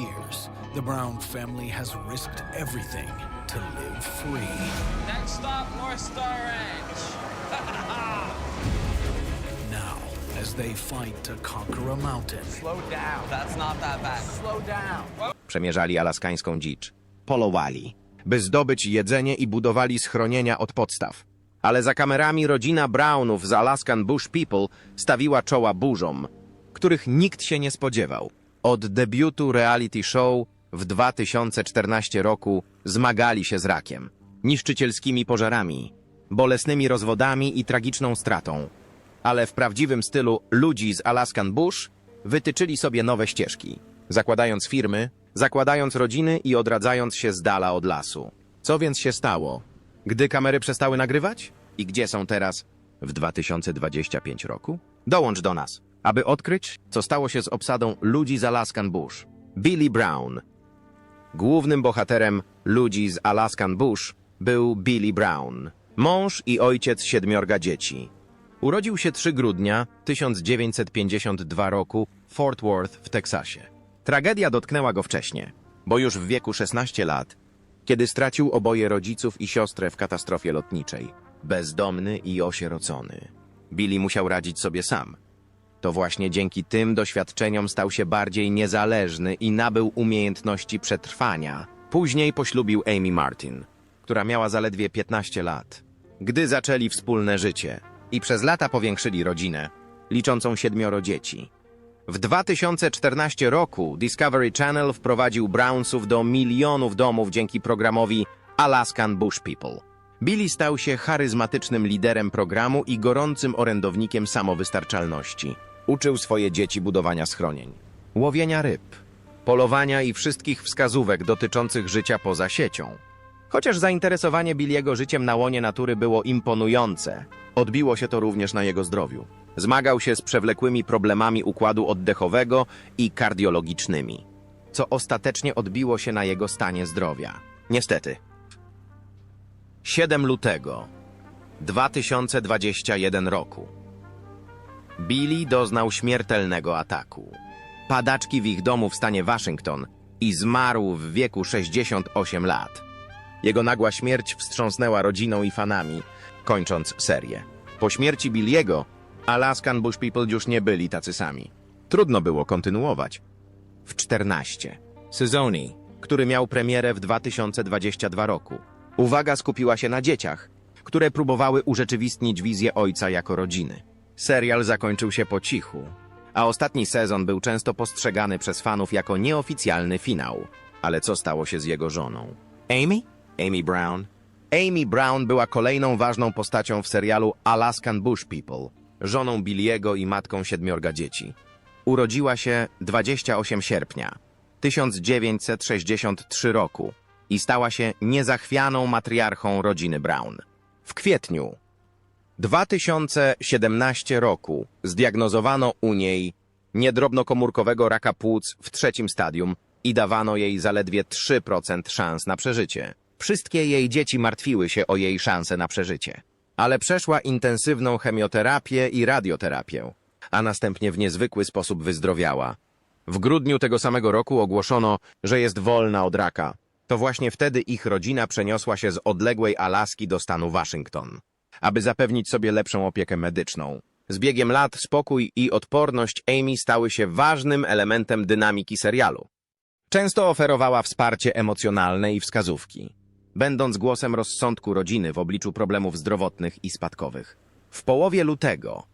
years, the Brown family has risked everything to live free. Next stop, North Star Ranch. Now, as they fight to conquer a mountain, Slow down. That's not that bad. Slow down. Przemierzali alaskańską dzicz. Polowali, by zdobyć jedzenie i budowali schronienia od podstaw. Ale za kamerami rodzina Brownów z Alaskan Bush People stawiła czoła burzom, których nikt się nie spodziewał. Od debiutu reality show w 2014 roku zmagali się z rakiem, niszczycielskimi pożarami, bolesnymi rozwodami i tragiczną stratą. Ale w prawdziwym stylu ludzi z Alaskan Bush wytyczyli sobie nowe ścieżki, zakładając firmy, zakładając rodziny i odradzając się z dala od lasu. Co więc się stało? Gdy kamery przestały nagrywać? I gdzie są teraz? W 2025 roku? Dołącz do nas, aby odkryć, co stało się z obsadą ludzi z Alaskan Bush. Billy Brown. Głównym bohaterem ludzi z Alaskan Bush był Billy Brown, mąż i ojciec siedmiorga dzieci. Urodził się 3 grudnia 1952 roku w Fort Worth w Teksasie. Tragedia dotknęła go wcześnie, bo już w wieku 16 lat, kiedy stracił oboje rodziców i siostrę w katastrofie lotniczej, bezdomny i osierocony. Billy musiał radzić sobie sam. To właśnie dzięki tym doświadczeniom stał się bardziej niezależny i nabył umiejętności przetrwania. Później poślubił Amy Martin, która miała zaledwie 15 lat. Gdy zaczęli wspólne życie i przez lata powiększyli rodzinę, liczącą siedmioro dzieci. W 2014 roku Discovery Channel wprowadził Brownsów do milionów domów dzięki programowi Alaskan Bush People. Billy stał się charyzmatycznym liderem programu i gorącym orędownikiem samowystarczalności. Uczył swoje dzieci budowania schronień, łowienia ryb, polowania i wszystkich wskazówek dotyczących życia poza siecią. Chociaż zainteresowanie Billiego życiem na łonie natury było imponujące, odbiło się to również na jego zdrowiu. Zmagał się z przewlekłymi problemami układu oddechowego i kardiologicznymi, co ostatecznie odbiło się na jego stanie zdrowia. Niestety. 7 lutego 2021 roku. Billy doznał śmiertelnego ataku. Padaczki w ich domu w stanie Waszyngton i zmarł w wieku 68 lat. Jego nagła śmierć wstrząsnęła rodziną i fanami, kończąc serię. Po śmierci Billiego, Alaskan Bush People już nie byli tacy sami. Trudno było kontynuować. W 14. Sezoni, który miał premierę w 2022 roku. Uwaga skupiła się na dzieciach, które próbowały urzeczywistnić wizję ojca jako rodziny. Serial zakończył się po cichu, a ostatni sezon był często postrzegany przez fanów jako nieoficjalny finał. Ale co stało się z jego żoną? Amy? Amy Brown. Amy Brown była kolejną ważną postacią w serialu Alaskan Bush People, żoną Billiego i matką siedmiorga dzieci. Urodziła się 28 sierpnia 1963 roku i stała się niezachwianą matriarchą rodziny Brown. W kwietniu 2017 roku zdiagnozowano u niej niedrobnokomórkowego raka płuc w trzecim stadium i dawano jej zaledwie 3% szans na przeżycie. Wszystkie jej dzieci martwiły się o jej szanse na przeżycie. Ale przeszła intensywną chemioterapię i radioterapię, a następnie w niezwykły sposób wyzdrowiała. W grudniu tego samego roku ogłoszono, że jest wolna od raka. To właśnie wtedy ich rodzina przeniosła się z odległej Alaski do stanu Waszyngton, aby zapewnić sobie lepszą opiekę medyczną. Z biegiem lat spokój i odporność Amy stały się ważnym elementem dynamiki serialu. Często oferowała wsparcie emocjonalne i wskazówki, będąc głosem rozsądku rodziny w obliczu problemów zdrowotnych i spadkowych. W połowie lutego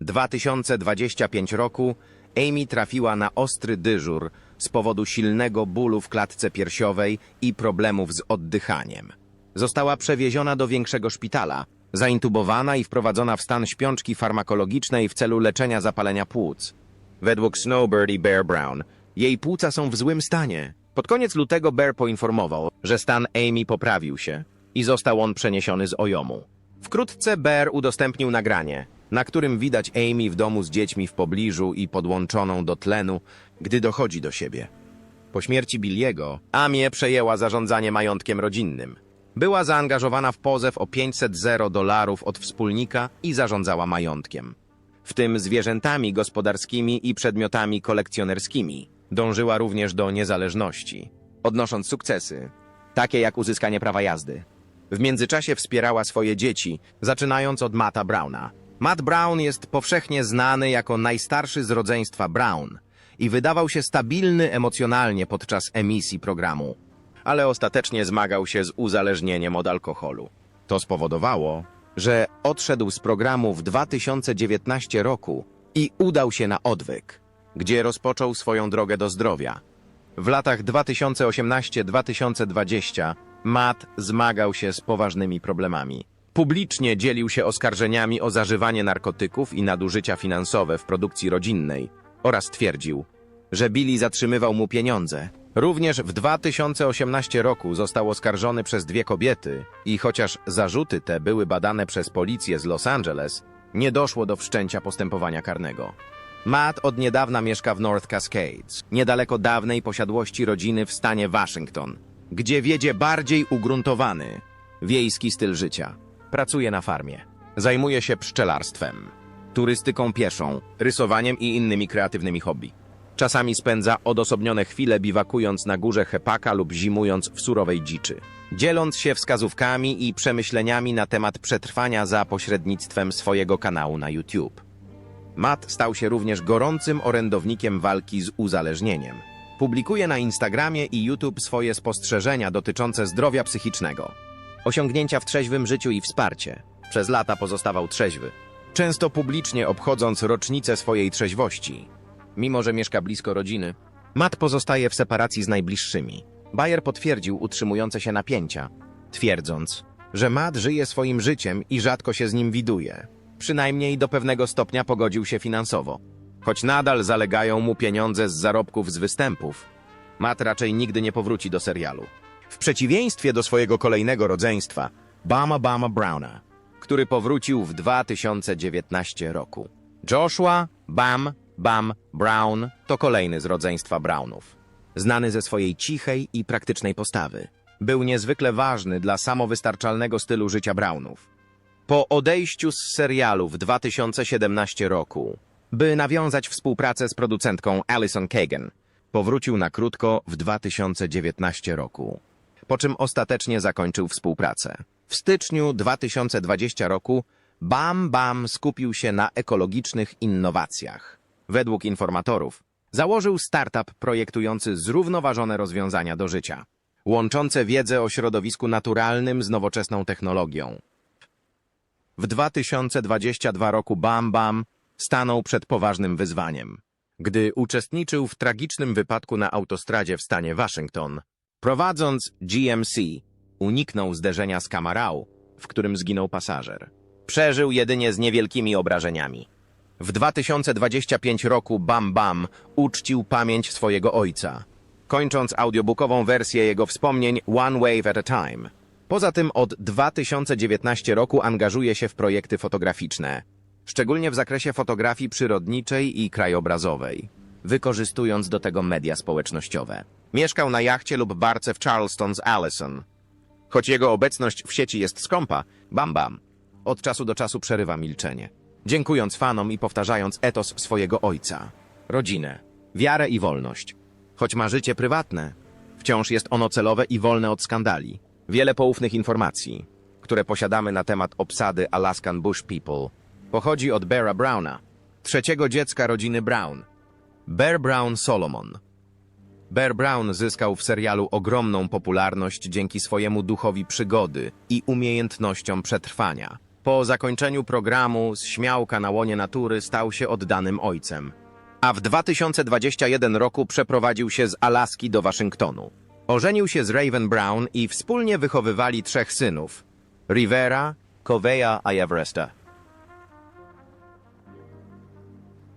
2025 roku Amy trafiła na ostry dyżur z powodu silnego bólu w klatce piersiowej i problemów z oddychaniem. Została przewieziona do większego szpitala, zaintubowana i wprowadzona w stan śpiączki farmakologicznej w celu leczenia zapalenia płuc. Według Snowbird i Bear Brown, jej płuca są w złym stanie. Pod koniec lutego Bear poinformował, że stan Amy poprawił się i został on przeniesiony z Ojomu. Wkrótce Bear udostępnił nagranie, na którym widać Amy w domu z dziećmi w pobliżu i podłączoną do tlenu, gdy dochodzi do siebie. Po śmierci Billiego, Amie przejęła zarządzanie majątkiem rodzinnym. Była zaangażowana w pozew o 500 zero dolarów od wspólnika i zarządzała majątkiem, w tym zwierzętami gospodarskimi i przedmiotami kolekcjonerskimi. Dążyła również do niezależności, odnosząc sukcesy, takie jak uzyskanie prawa jazdy. W międzyczasie wspierała swoje dzieci, zaczynając od Matta Browna. Matt Brown jest powszechnie znany jako najstarszy z rodzeństwa Brown i wydawał się stabilny emocjonalnie podczas emisji programu, ale ostatecznie zmagał się z uzależnieniem od alkoholu. To spowodowało, że odszedł z programu w 2019 roku i udał się na odwyk, gdzie rozpoczął swoją drogę do zdrowia. W latach 2018-2020 Matt zmagał się z poważnymi problemami. Publicznie dzielił się oskarżeniami o zażywanie narkotyków i nadużycia finansowe w produkcji rodzinnej oraz twierdził, że Billy zatrzymywał mu pieniądze. Również w 2018 roku został oskarżony przez dwie kobiety i chociaż zarzuty te były badane przez policję z Los Angeles, nie doszło do wszczęcia postępowania karnego. Matt od niedawna mieszka w North Cascades, niedaleko dawnej posiadłości rodziny w stanie Waszyngton, gdzie wiedzie bardziej ugruntowany, wiejski styl życia. Pracuje na farmie. Zajmuje się pszczelarstwem, turystyką pieszą, rysowaniem i innymi kreatywnymi hobby. Czasami spędza odosobnione chwile biwakując na górze Hepaka lub zimując w surowej dziczy, dzieląc się wskazówkami i przemyśleniami na temat przetrwania za pośrednictwem swojego kanału na YouTube. Matt stał się również gorącym orędownikiem walki z uzależnieniem. Publikuje na Instagramie i YouTube swoje spostrzeżenia dotyczące zdrowia psychicznego, osiągnięcia w trzeźwym życiu i wsparcie. Przez lata pozostawał trzeźwy, często publicznie obchodząc rocznicę swojej trzeźwości. Mimo, że mieszka blisko rodziny, Matt pozostaje w separacji z najbliższymi. Bayer potwierdził utrzymujące się napięcia, twierdząc, że Matt żyje swoim życiem i rzadko się z nim widuje. Przynajmniej do pewnego stopnia pogodził się finansowo. Choć nadal zalegają mu pieniądze z zarobków z występów, Matt raczej nigdy nie powróci do serialu. W przeciwieństwie do swojego kolejnego rodzeństwa, Bama Bama Browna, który powrócił w 2019 roku. Joshua Bam Bam Brown to kolejny z rodzeństwa Brownów. Znany ze swojej cichej i praktycznej postawy. Był niezwykle ważny dla samowystarczalnego stylu życia Brownów. Po odejściu z serialu w 2017 roku, by nawiązać współpracę z producentką Alison Kagan, powrócił na krótko w 2019 roku, po czym ostatecznie zakończył współpracę. W styczniu 2020 roku Bam Bam skupił się na ekologicznych innowacjach. Według informatorów założył startup projektujący zrównoważone rozwiązania do życia, łączące wiedzę o środowisku naturalnym z nowoczesną technologią. W 2022 roku Bam Bam stanął przed poważnym wyzwaniem, gdy uczestniczył w tragicznym wypadku na autostradzie w stanie Waszyngton. Prowadząc GMC, uniknął zderzenia z Camarau, w którym zginął pasażer. Przeżył jedynie z niewielkimi obrażeniami. W 2025 roku Bam Bam uczcił pamięć swojego ojca, kończąc audiobookową wersję jego wspomnień One Wave at a Time. Poza tym od 2019 roku angażuje się w projekty fotograficzne, szczególnie w zakresie fotografii przyrodniczej i krajobrazowej, wykorzystując do tego media społecznościowe. Mieszkał na jachcie lub barce w Charleston z Allison. Choć jego obecność w sieci jest skąpa, Bam Bam od czasu do czasu przerywa milczenie, dziękując fanom i powtarzając etos swojego ojca, rodzinę, wiarę i wolność. Choć ma życie prywatne, wciąż jest ono celowe i wolne od skandali. Wiele poufnych informacji, które posiadamy na temat obsady Alaskan Bush People, pochodzi od Beara Browna, trzeciego dziecka rodziny Brown. Bear Brown Solomon. Bear Brown zyskał w serialu ogromną popularność dzięki swojemu duchowi przygody i umiejętnościom przetrwania. Po zakończeniu programu z śmiałka na łonie natury stał się oddanym ojcem. A w 2021 roku przeprowadził się z Alaski do Waszyngtonu. Ożenił się z Raven Brown i wspólnie wychowywali trzech synów: Rivera, Coveya i Everesta.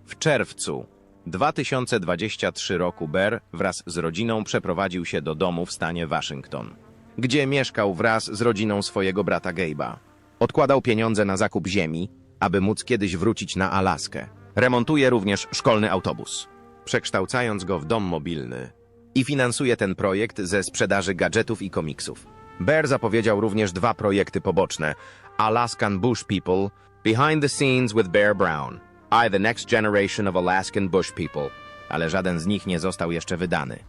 W czerwcu 2023 roku Bear wraz z rodziną przeprowadził się do domu w stanie Waszyngton, gdzie mieszkał wraz z rodziną swojego brata Gabe'a. Odkładał pieniądze na zakup ziemi, aby móc kiedyś wrócić na Alaskę. Remontuje również szkolny autobus, przekształcając go w dom mobilny i finansuje ten projekt ze sprzedaży gadżetów i komiksów. Bear zapowiedział również dwa projekty poboczne: Alaskan Bush People, Behind the Scenes with Bear Brown, I the Next Generation of Alaskan Bush People ale żaden z nich nie został jeszcze wydany.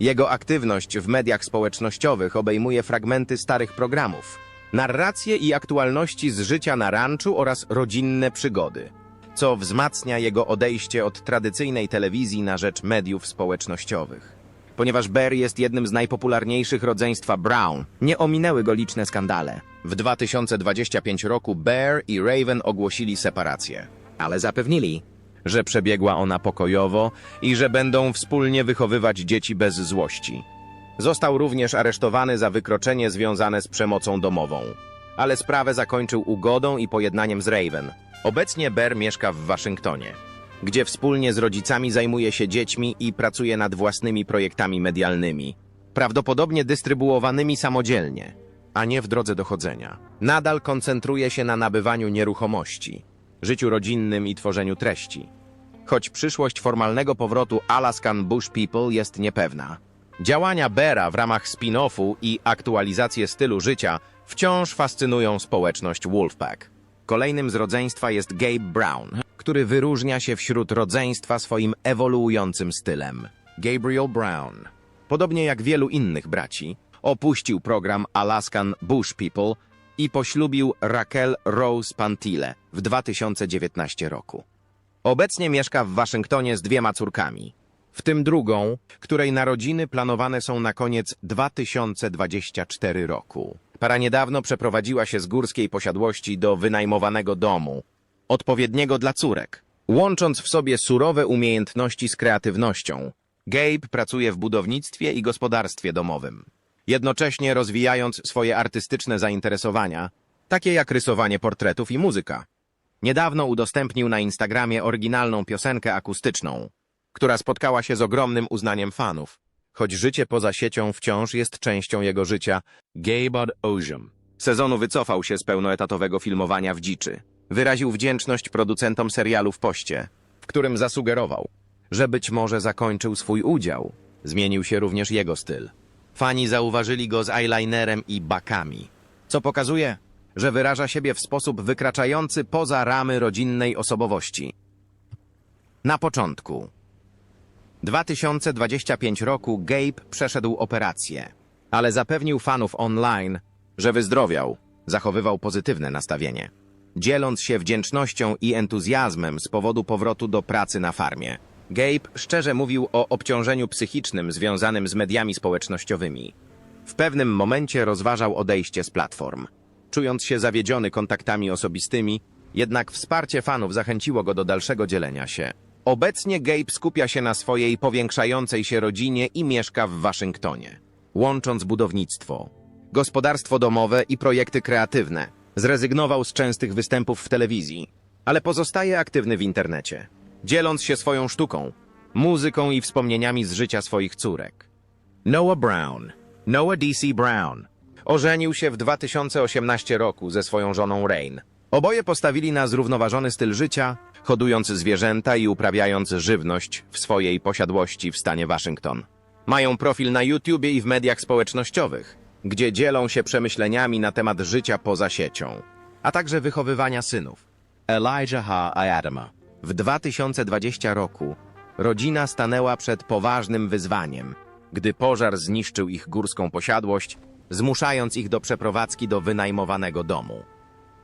Jego aktywność w mediach społecznościowych obejmuje fragmenty starych programów, narracje i aktualności z życia na ranczu oraz rodzinne przygody, co wzmacnia jego odejście od tradycyjnej telewizji na rzecz mediów społecznościowych. Ponieważ Bear jest jednym z najpopularniejszych rodzeństwa Brown, nie ominęły go liczne skandale. W 2025 roku Bear i Raven ogłosili separację, ale zapewnili, że przebiegła ona pokojowo i że będą wspólnie wychowywać dzieci bez złości. Został również aresztowany za wykroczenie związane z przemocą domową, ale sprawę zakończył ugodą i pojednaniem z Raven. Obecnie Bear mieszka w Waszyngtonie, gdzie wspólnie z rodzicami zajmuje się dziećmi i pracuje nad własnymi projektami medialnymi, prawdopodobnie dystrybuowanymi samodzielnie, a nie w drodze dochodzenia. Nadal koncentruje się na nabywaniu nieruchomości, życiu rodzinnym i tworzeniu treści. Choć przyszłość formalnego powrotu Alaskan Bush People jest niepewna. Działania Bera w ramach spin-offu i aktualizację stylu życia wciąż fascynują społeczność Wolfpack. Kolejnym z rodzeństwa jest Gabe Brown, który wyróżnia się wśród rodzeństwa swoim ewoluującym stylem. Gabriel Brown, podobnie jak wielu innych braci, opuścił program Alaskan Bush People i poślubił Raquel Rose Pantile w 2019 roku. Obecnie mieszka w Waszyngtonie z dwiema córkami, w tym drugą, której narodziny planowane są na koniec 2024 roku. Para niedawno przeprowadziła się z górskiej posiadłości do wynajmowanego domu, odpowiedniego dla córek, łącząc w sobie surowe umiejętności z kreatywnością. Gabe pracuje w budownictwie i gospodarstwie domowym, jednocześnie rozwijając swoje artystyczne zainteresowania, takie jak rysowanie portretów i muzyka. Niedawno udostępnił na Instagramie oryginalną piosenkę akustyczną, która spotkała się z ogromnym uznaniem fanów. Choć życie poza siecią wciąż jest częścią jego życia, Gabe od Ozium sezonu wycofał się z pełnoetatowego filmowania w dziczy. Wyraził wdzięczność producentom serialu w poście, w którym zasugerował, że być może zakończył swój udział. Zmienił się również jego styl. Fani zauważyli go z eyelinerem i bakami, co pokazuje, że wyraża siebie w sposób wykraczający poza ramy rodzinnej osobowości. Na początku 2025 roku Gabe przeszedł operację, ale zapewnił fanów online, że wyzdrowiał, zachowywał pozytywne nastawienie, dzieląc się wdzięcznością i entuzjazmem z powodu powrotu do pracy na farmie. Gabe szczerze mówił o obciążeniu psychicznym związanym z mediami społecznościowymi. W pewnym momencie rozważał odejście z platform. Czując się zawiedziony kontaktami osobistymi, jednak wsparcie fanów zachęciło go do dalszego dzielenia się. Obecnie Gabe skupia się na swojej powiększającej się rodzinie i mieszka w Waszyngtonie, łącząc budownictwo, gospodarstwo domowe i projekty kreatywne. Zrezygnował z częstych występów w telewizji, ale pozostaje aktywny w internecie, dzieląc się swoją sztuką, muzyką i wspomnieniami z życia swoich córek. Noah Brown, Noah D.C. Brown, ożenił się w 2018 roku ze swoją żoną Rain. Oboje postawili na zrównoważony styl życia, hodując zwierzęta i uprawiając żywność w swojej posiadłości w stanie Waszyngton. Mają profil na YouTubie i w mediach społecznościowych, gdzie dzielą się przemyśleniami na temat życia poza siecią, a także wychowywania synów. Elijah i Adama. W 2020 roku rodzina stanęła przed poważnym wyzwaniem, gdy pożar zniszczył ich górską posiadłość, zmuszając ich do przeprowadzki do wynajmowanego domu.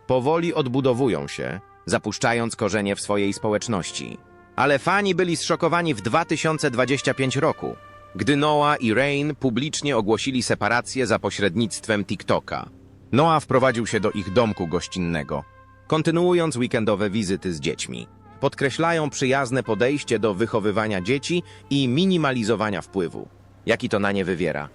Powoli odbudowują się, zapuszczając korzenie w swojej społeczności. Ale fani byli zszokowani w 2025 roku, gdy Noah i Rain publicznie ogłosili separację za pośrednictwem TikToka. Noah wprowadził się do ich domku gościnnego, kontynuując weekendowe wizyty z dziećmi. Podkreślają przyjazne podejście do wychowywania dzieci i minimalizowania wpływu, jaki to na nie wywiera.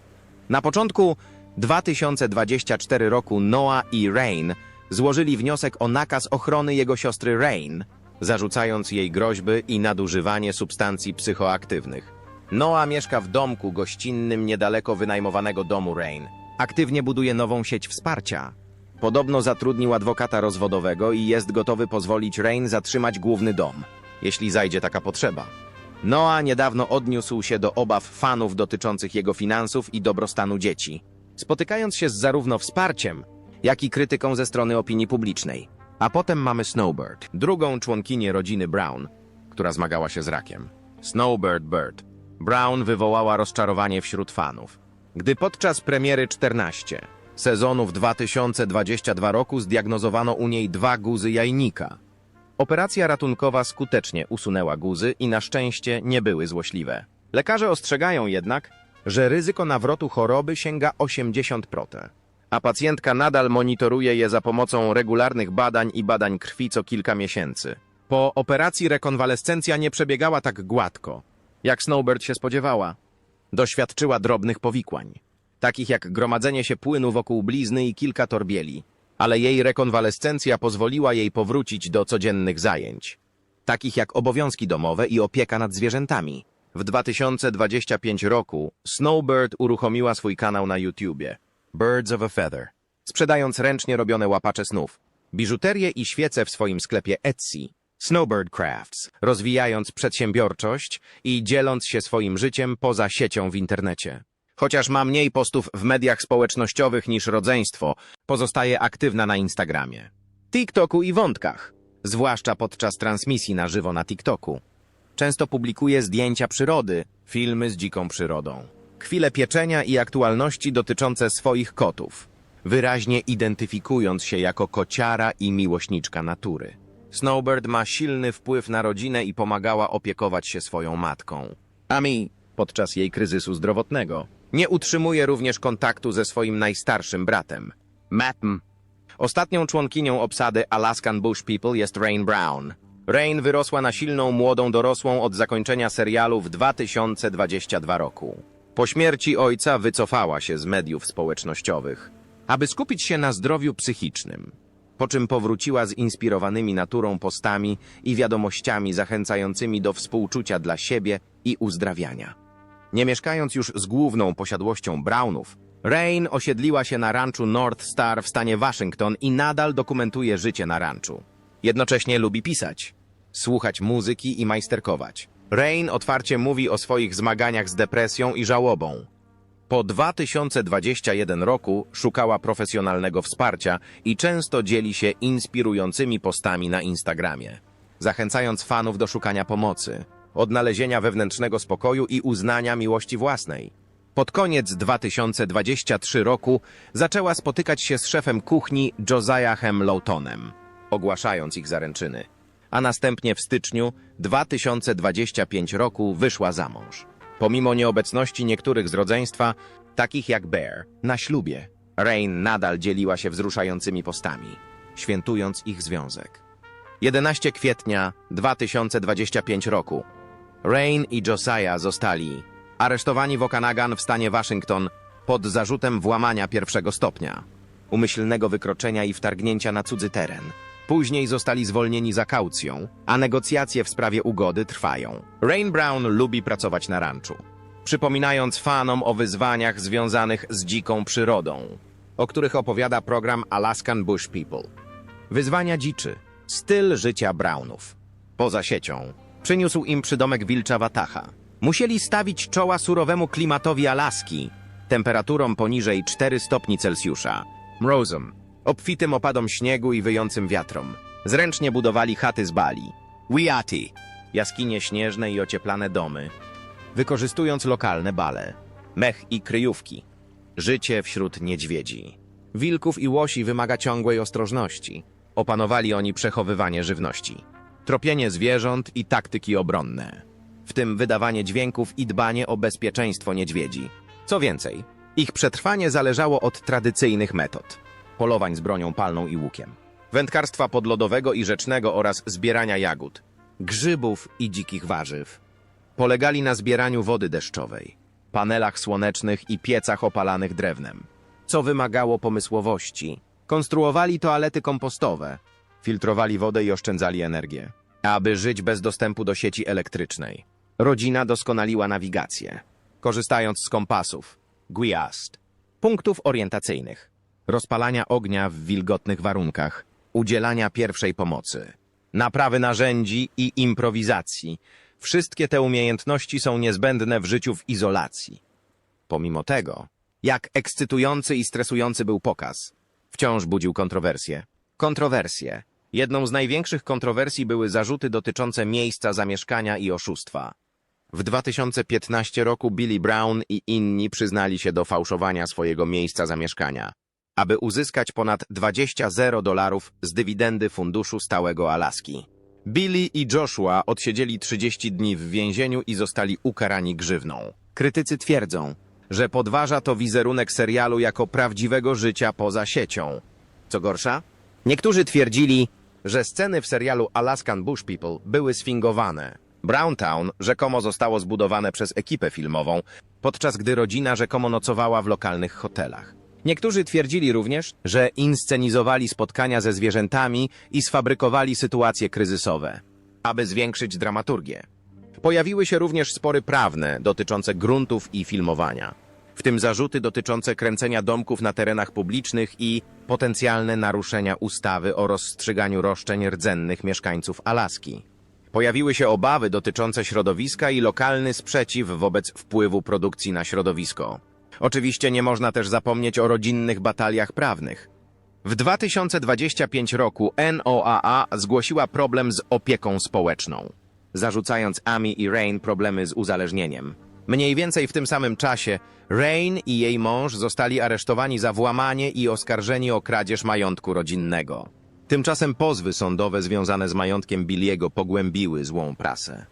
Na początku 2024 roku Noah i Rain złożyli wniosek o nakaz ochrony jego siostry Rain, zarzucając jej groźby i nadużywanie substancji psychoaktywnych. Noah mieszka w domku gościnnym niedaleko wynajmowanego domu Rain. Aktywnie buduje nową sieć wsparcia. Podobno zatrudnił adwokata rozwodowego i jest gotowy pozwolić Rain zatrzymać główny dom, jeśli zajdzie taka potrzeba. Noah niedawno odniósł się do obaw fanów dotyczących jego finansów i dobrostanu dzieci, spotykając się z zarówno wsparciem, jak i krytyką ze strony opinii publicznej. A potem mamy Snowbird, drugą członkinię rodziny Brown, która zmagała się z rakiem. Snowbird Bird. Brown wywołała rozczarowanie wśród fanów. Gdy podczas premiery 14 sezonu w 2022 roku zdiagnozowano u niej dwa guzy jajnika. Operacja ratunkowa skutecznie usunęła guzy i na szczęście nie były złośliwe. Lekarze ostrzegają jednak, że ryzyko nawrotu choroby sięga 80%, a pacjentka nadal monitoruje je za pomocą regularnych badań i badań krwi co kilka miesięcy. Po operacji rekonwalescencja nie przebiegała tak gładko, jak Snowbird się spodziewała. Doświadczyła drobnych powikłań, takich jak gromadzenie się płynu wokół blizny i kilka torbieli, ale jej rekonwalescencja pozwoliła jej powrócić do codziennych zajęć, takich jak obowiązki domowe i opieka nad zwierzętami. W 2025 roku Snowbird uruchomiła swój kanał na YouTubie Birds of a Feather, sprzedając ręcznie robione łapacze snów, biżuterię i świece w swoim sklepie Etsy, Snowbird Crafts, rozwijając przedsiębiorczość i dzieląc się swoim życiem poza siecią w internecie. Chociaż ma mniej postów w mediach społecznościowych niż rodzeństwo, pozostaje aktywna na Instagramie, TikToku i wątkach, zwłaszcza podczas transmisji na żywo na TikToku. Często publikuje zdjęcia przyrody, filmy z dziką przyrodą, chwile pieczenia i aktualności dotyczące swoich kotów, wyraźnie identyfikując się jako kociara i miłośniczka natury. Snowbird ma silny wpływ na rodzinę i pomagała opiekować się swoją matką. Ami, podczas jej kryzysu zdrowotnego, nie utrzymuje również kontaktu ze swoim najstarszym bratem, Mattem. Ostatnią członkinią obsady Alaskan Bush People jest Rain Brown. Rain wyrosła na silną młodą dorosłą od zakończenia serialu w 2022 roku. Po śmierci ojca wycofała się z mediów społecznościowych, aby skupić się na zdrowiu psychicznym, po czym powróciła z inspirowanymi naturą postami i wiadomościami zachęcającymi do współczucia dla siebie i uzdrawiania. Nie mieszkając już z główną posiadłością Brownów, Rain osiedliła się na ranczu North Star w stanie Waszyngton i nadal dokumentuje życie na ranczu. Jednocześnie lubi pisać, słuchać muzyki i majsterkować. Rain otwarcie mówi o swoich zmaganiach z depresją i żałobą. Po 2021 roku szukała profesjonalnego wsparcia i często dzieli się inspirującymi postami na Instagramie, zachęcając fanów do szukania pomocy, odnalezienia wewnętrznego spokoju i uznania miłości własnej. Pod koniec 2023 roku zaczęła spotykać się z szefem kuchni Josiahem Lawtonem, ogłaszając ich zaręczyny, a następnie w styczniu 2025 roku wyszła za mąż. Pomimo nieobecności niektórych z rodzeństwa, takich jak Bear, na ślubie, Rain nadal dzieliła się wzruszającymi postami, świętując ich związek. 11 kwietnia 2025 roku Rain i Josiah zostali aresztowani w Okanagan w stanie Waszyngton pod zarzutem włamania pierwszego stopnia, umyślnego wykroczenia i wtargnięcia na cudzy teren. Później zostali zwolnieni za kaucją, a negocjacje w sprawie ugody trwają. Rain Brown lubi pracować na ranczu, przypominając fanom o wyzwaniach związanych z dziką przyrodą, o których opowiada program Alaskan Bush People. Wyzwania dziczy, styl życia Brownów. Poza siecią przyniósł im przydomek Wilcza Wataha. Musieli stawić czoła surowemu klimatowi Alaski, temperaturom poniżej 4 stopni Celsjusza, mrozom, obfitym opadom śniegu i wyjącym wiatrom. Zręcznie budowali chaty z bali, wiati, jaskinie śnieżne i ocieplane domy, wykorzystując lokalne bale, mech i kryjówki. Życie wśród niedźwiedzi. Wilków i łosi wymaga ciągłej ostrożności. Opanowali oni przechowywanie żywności, tropienie zwierząt i taktyki obronne, w tym wydawanie dźwięków i dbanie o bezpieczeństwo niedźwiedzi. Co więcej, ich przetrwanie zależało od tradycyjnych metod polowań z bronią palną i łukiem, wędkarstwa podlodowego i rzecznego oraz zbierania jagód, grzybów i dzikich warzyw. Polegali na zbieraniu wody deszczowej, panelach słonecznych i piecach opalanych drewnem, co wymagało pomysłowości. Konstruowali toalety kompostowe, filtrowali wodę i oszczędzali energię, aby żyć bez dostępu do sieci elektrycznej. Rodzina doskonaliła nawigację, korzystając z kompasów, guiast, punktów orientacyjnych, rozpalania ognia w wilgotnych warunkach, udzielania pierwszej pomocy, naprawy narzędzi i improwizacji. Wszystkie te umiejętności są niezbędne w życiu w izolacji. Pomimo tego, jak ekscytujący i stresujący był pokaz, wciąż budził kontrowersje. Kontrowersje. Jedną z największych kontrowersji były zarzuty dotyczące miejsca zamieszkania i oszustwa. W 2015 roku Billy Brown i inni przyznali się do fałszowania swojego miejsca zamieszkania, aby uzyskać ponad 20 zero dolarów z dywidendy Funduszu Stałego Alaski. Billy i Joshua odsiedzieli 30 dni w więzieniu i zostali ukarani grzywną. Krytycy twierdzą, że podważa to wizerunek serialu jako prawdziwego życia poza siecią. Co gorsza, niektórzy twierdzili, że sceny w serialu Alaskan Bush People były sfingowane. Browntown rzekomo zostało zbudowane przez ekipę filmową, podczas gdy rodzina rzekomo nocowała w lokalnych hotelach. Niektórzy twierdzili również, że inscenizowali spotkania ze zwierzętami i sfabrykowali sytuacje kryzysowe, aby zwiększyć dramaturgię. Pojawiły się również spory prawne dotyczące gruntów i filmowania, w tym zarzuty dotyczące kręcenia domków na terenach publicznych i potencjalne naruszenia ustawy o rozstrzyganiu roszczeń rdzennych mieszkańców Alaski. Pojawiły się obawy dotyczące środowiska i lokalny sprzeciw wobec wpływu produkcji na środowisko. Oczywiście nie można też zapomnieć o rodzinnych bataliach prawnych. W 2025 roku NOAA zgłosiła problem z opieką społeczną, zarzucając Amy i Rain problemy z uzależnieniem. Mniej więcej w tym samym czasie Rain i jej mąż zostali aresztowani za włamanie i oskarżeni o kradzież majątku rodzinnego. Tymczasem pozwy sądowe związane z majątkiem Billiego pogłębiły złą prasę.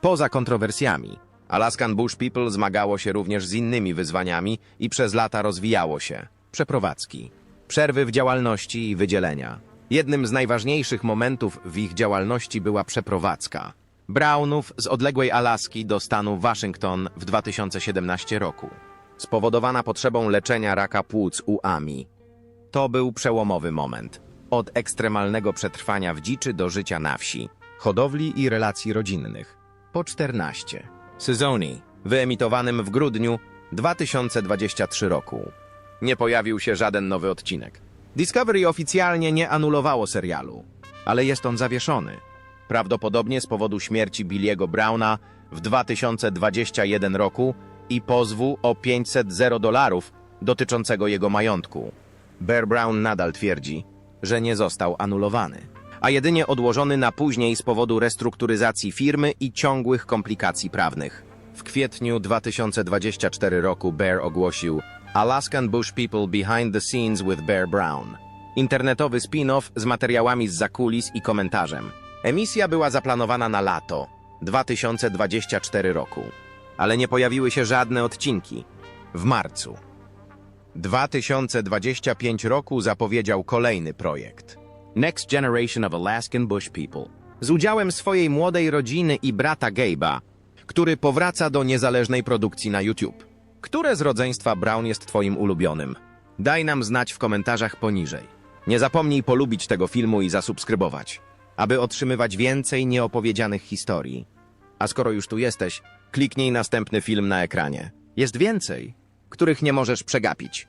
Poza kontrowersjami, Alaskan Bush People zmagało się również z innymi wyzwaniami i przez lata rozwijało się. Przeprowadzki, przerwy w działalności i wydzielenia. Jednym z najważniejszych momentów w ich działalności była przeprowadzka. Brownów z odległej Alaski do stanu Waszyngton w 2017 roku. Spowodowana potrzebą leczenia raka płuc u Ami. To był przełomowy moment. Od ekstremalnego przetrwania w dziczy do życia na wsi, hodowli i relacji rodzinnych. Po 14. Sezoni, wyemitowanym w grudniu 2023 roku. Nie pojawił się żaden nowy odcinek. Discovery oficjalnie nie anulowało serialu, ale jest on zawieszony. Prawdopodobnie z powodu śmierci Billiego Browna w 2021 roku i pozwu o 500 zero dolarów dotyczącego jego majątku. Bear Brown nadal twierdzi, że nie został anulowany, a jedynie odłożony na później z powodu restrukturyzacji firmy i ciągłych komplikacji prawnych. W kwietniu 2024 roku Bear ogłosił Alaskan Bush People Behind the Scenes with Bear Brown. Internetowy spin-off z materiałami z zakulis i komentarzem. Emisja była zaplanowana na lato 2024 roku, ale nie pojawiły się żadne odcinki. W marcu 2025 roku zapowiedział kolejny projekt. Next Generation of Alaskan Bush People. Z udziałem swojej młodej rodziny i brata Gabe'a, który powraca do niezależnej produkcji na YouTube. Które z rodzeństwa Brown jest twoim ulubionym? Daj nam znać w komentarzach poniżej. Nie zapomnij polubić tego filmu i zasubskrybować, aby otrzymywać więcej nieopowiedzianych historii. A skoro już tu jesteś, kliknij następny film na ekranie. Jest więcej, których nie możesz przegapić.